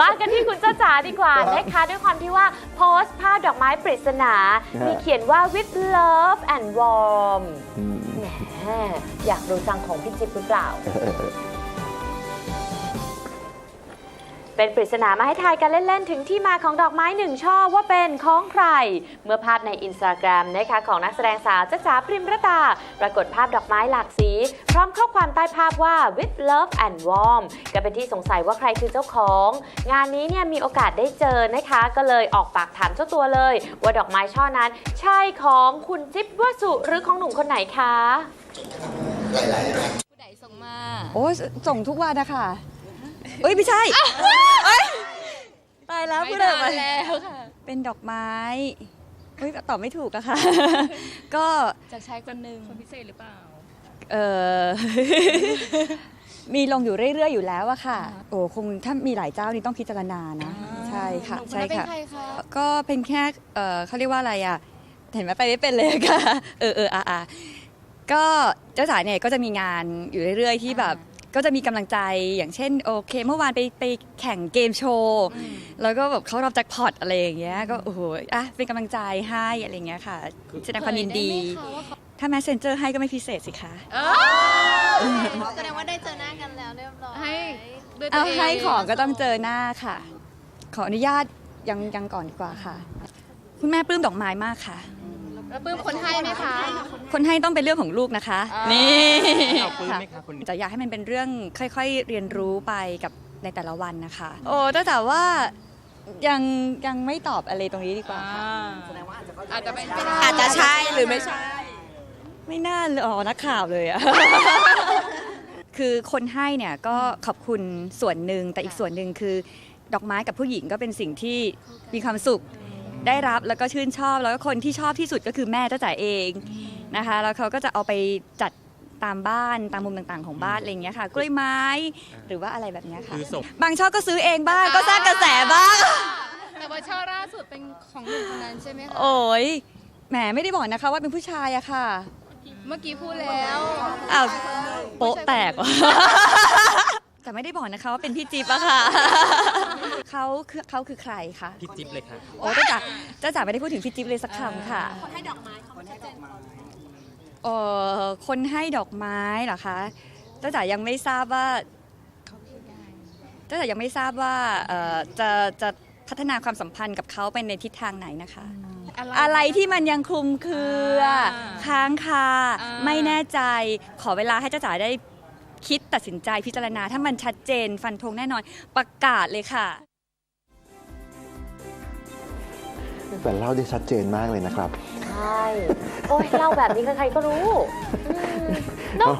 มากันที่คุณจ้าจ๋าดีกว่านะคะ ด้วยความที่ว่าโพสต์ภาพดอกไม้ปริศนาฮะมีเขียนว่า with love and warm อืมแหมอยากรู้จังของพี่จิ๊บหรือเปล่า เป็นปริศนามาให้ทายกันเล่น ๆ ถึงที่มาของดอกไม้หนึ่งช่อว่าเป็นของใคร เมื่อภาพในอินสตาแกรมนะคะของนักแสดงสาวจ้าจ๋าพริมรตา ปรากฏภาพดอกไม้หลากสี พร้อมข้อความใต้ภาพว่า with love and warm ก็เป็นที่สงสัยว่าใครคือเจ้าของ งานนี้เนี่ยมีโอกาสได้เจอนะคะ ก็เลยออกปากถามเจ้าตัวเลย ว่าดอกไม้ช่อนั้น ใช่ของคุณจิ๊บวสุหรือของหนุ่มคนไหนคะผู้ใดส่งมา โอ้ยส่งทุกวันนะคะ เอ้ยไม่ใช่เอ้ยตายแล้วไม่พูดอะไรทัไปนแล้วค่ะ เป็นดอกไม้เอ้ยตอบไม่ถูกอะค่ะ ก็จากชายคนหนึ่งคนพิเศษหรือเปล่า เออ มีลงอยู่เรื่อยๆอยู่แล้วอะค่ะโอ้คงถ้ามีหลายเจ้านี่ต้องพิจารณานะ ใช่ค่ะ หนุ่มนใช่นั้นเป็นค่ะ ใครคะก็เป็นแค่เออเขาเรียกว่าอะไรอะเห็นไหมไปไม่เป็นเลยค่ะ เออเอออะอะก็เจ้าจ๋าเนี่ยก็จะมีงานอยู่เรื่อยๆ ที่แบบ ก็จะมีกำลังใจอย่างเช่นโอเค เมื่อวานไปไปแข่งเกมโชว์อืมแล้วก็แบบเขารับแจ็คพอตอะไรอย่างเงี้ยก็โอ้โหอะเป็นกำลังใจให้อะไรอย่างเงี้ยค่ะแสดงความยินดีเผยไไหมคะว่าเขาถ้าแมสเซนเจอร์ให้ก็ไม่พิเศษสิคะแสดงว่าได้เจอหน้ากันแล้วเรียบร้อยให้ด้วยตัเอาวเองให้ของก็ต้องเจอหน้าค่ะ ขออนุญาตยังยังก่อนดีกว่าค่ะ คุณแม่ปลื้มดอกไม้มากค่ะแล้วปลื้มคนให้ไหมคะ คนให้ต้องเป็นเรื่องของลูกนะคะอ่านี่นี่เราปลื้มค่ะไหมคะคนนี้จะอยากให้มันเป็นเรื่องค่อย ๆ เรียนรู้ไปกับในแต่ละวันนะคะ โอ้แต่แต่ว่ายังยังไม่ตอบอะไรตรงนี้ดีกว่าค่ะอาจจะเป็นไม่ได้อาจจะใช่หรือไม่ใช่ ไม่น่าเลยอ๋อนักข่าวเลยอะคือคนให้เนี่ยก็ขอบคุณส่วนหนึ่งแต่อีกส่วนหนึ่งคือ ดอกไม้กับผู้หญิงก็เป็นสิ่งที่มีความสุข ได้รับแล้วก็ชื่นชอบ แล้วก็คนที่ชอบที่สุดก็คือแม่เจ้าจ๋าเองนะคะ แล้วเขาก็จะเอาไปจัดตามบ้านตามมุมต่างๆของบ้านอะไรอย่างเงี้ยค่ะ กล้วยไม้หรือว่าอะไรแบบเนี้ยค่ะ คือส่ง บางช่อก็ซื้อเองบ้างก็สร้างกระแสบ้าง แต่ว่าช่อล่าสุดเป็นของหนุ่มคนนั้นใช่ไหมคะโอ้ยแหมไม่ได้บอกนะคะว่าเป็นผู้ชายอะค่ะเมื่อกี้พูดแล้วอ้าวโป๊ะแตกว่ะแต่ ไม่ได้บอกนะคะว่าเป็นพี่จิ๊บอะค่ะ เขาคือเขาคือใครคะ พี่จิ๊บเลยค่ะ โอ้จ้าจ๋าจ้าจ๋าไม่ได้พูดถึงพี่จิ๊บเลยสักคำค่ะ คนให้ดอกไม้เขาชัดเจนเอ่อคนให้ดอกไม้เหรอคะจ้าจ๋ายังไม่ทราบว่าจ้าจ๋ายังไม่ทราบว่าเอ่อจะจะพัฒนาความสัมพันธ์กับเขาไปในทิศทางไหนนะคะ อะไรที่มันยังคลุมเครือ ค้างคาอ่าไม่แน่ใจ ขอเวลาให้จ้าจ๋าได้ คิดตัดสินใจพิจารณา ถ้ามันชัดเจนฟันธงแน่นอนประกาศเลยค่ะ แต่เล่าได้ชัดเจนมากเลยนะครับ ใช่ โอ้ยเล่าแบบนี้ใครๆก็รู้อืมเนอะ